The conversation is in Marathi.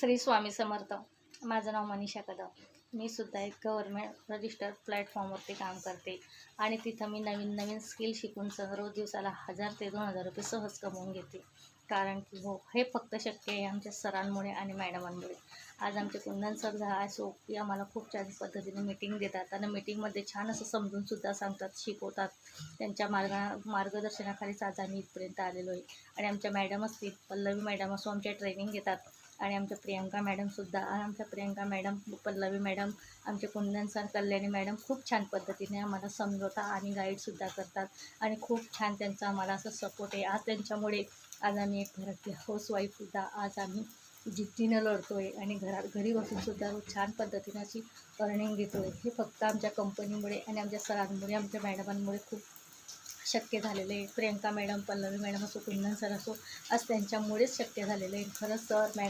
श्री स्वामी समर्थ. माझं नाव मनीषा कदम. मी सुद्धा एक गव्हर्मेंट रजिस्टर प्लॅटफॉर्मवरती काम करते. आणि तिथं मी नवीन नवीन स्किल शिकून रोज दिवसाला हजार ते दोन हजार रुपये सहज कमवून घेते. कारण की हो हे फक्त शक्य आहे आमच्या सरांमुळे आणि मॅडमांमुळे. आज आमचे कुंदन सर झा असो की आम्हाला खूप छान पद्धतीने मीटिंग देतात. आणि मीटिंगमध्ये छान असं समजूनसुद्धा सांगतात शिकवतात. त्यांच्या मार्गा मार्गदर्शनाखालीच आज आम्ही इथपर्यंत आलेलो आहे. आणि आमच्या मॅडम असतील पल्लवी मॅडम असो आमच्या ट्रेनिंग घेतात. आणि आमच्या प्रियंका मॅडमसुद्धा आमच्या प्रियंका मॅडम पल्लवी मॅडम आमचे कुंदन सर कल्याणी मॅडम खूप छान पद्धतीने आम्हाला समजवतात आणि गाईडसुद्धा करतात. आणि खूप छान त्यांचा आम्हाला असं सपोर्ट आहे. आज त्यांच्यामुळे आज आम्ही एक घरातली हाऊसवाईफसुद्धा आज आम्ही जिद्दीनं लढतो आहे आणि घरात घरी बसूनसुद्धा छान पद्धतीने अशी अर्निंग घेतो आहे हे फक्त आमच्या कंपनीमुळे आणि आमच्या सरांमुळे आमच्या मॅडमांमुळे खूप शक्य झालेलं आहे. प्रियंका मॅडम पल्लवी मॅडम असो कुंदन सर असो आज त्यांच्यामुळेच शक्य झालेलं आहे. खरंच सर मॅडम